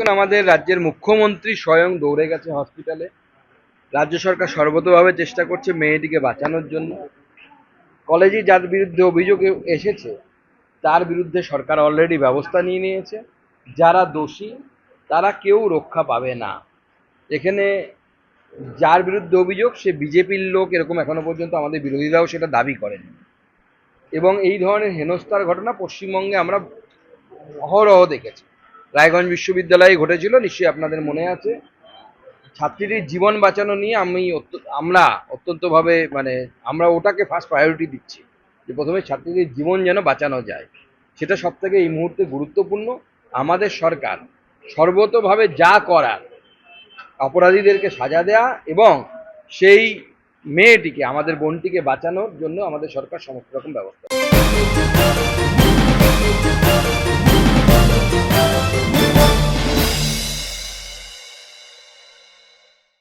দেখুন, আমাদের রাজ্যের মুখ্যমন্ত্রী স্বয়ং দৌড়ে গেছে হসপিটালে। রাজ্য সরকার সর্বতভাবে চেষ্টা করছে মেয়েটিকে বাঁচানোর জন্য। কলেজে যার বিরুদ্ধে অভিযোগ এসেছে, তার বিরুদ্ধে সরকার অলরেডি ব্যবস্থা নিয়ে নিয়েছে। যারা দোষী, তারা কেউ রক্ষা পাবে না। এখানে যার বিরুদ্ধে অভিযোগ, সে বিজেপির লোক এরকম এখনও পর্যন্ত আমাদের বিরোধীরাও সেটা দাবি করেন। এবং এই ধরনের হেনস্থার ঘটনা পশ্চিমবঙ্গে আমরা অহরহ দেখেছি। রায়গঞ্জ বিশ্ববিদ্যালয়ে ঘটেছিল, নিশ্চয়ই আপনাদের মনে আছে। ছাত্রীটির জীবন বাঁচানো নিয়ে আমি আমরা অত্যন্তভাবে মানে আমরা ওটাকে ফার্স্ট প্রায়োরিটি দিচ্ছি, যে প্রথমে ছাত্রীদের জীবন যেন বাঁচানো যায়। সেটা সব থেকে এই মুহূর্তে গুরুত্বপূর্ণ। আমাদের সরকার সর্বতভাবে যা করার, অপরাধীদেরকে সাজা দেয়া এবং সেই মেয়েটিকে, আমাদের বোনটিকে বাঁচানোর জন্য আমাদের সরকার সমস্ত রকম ব্যবস্থা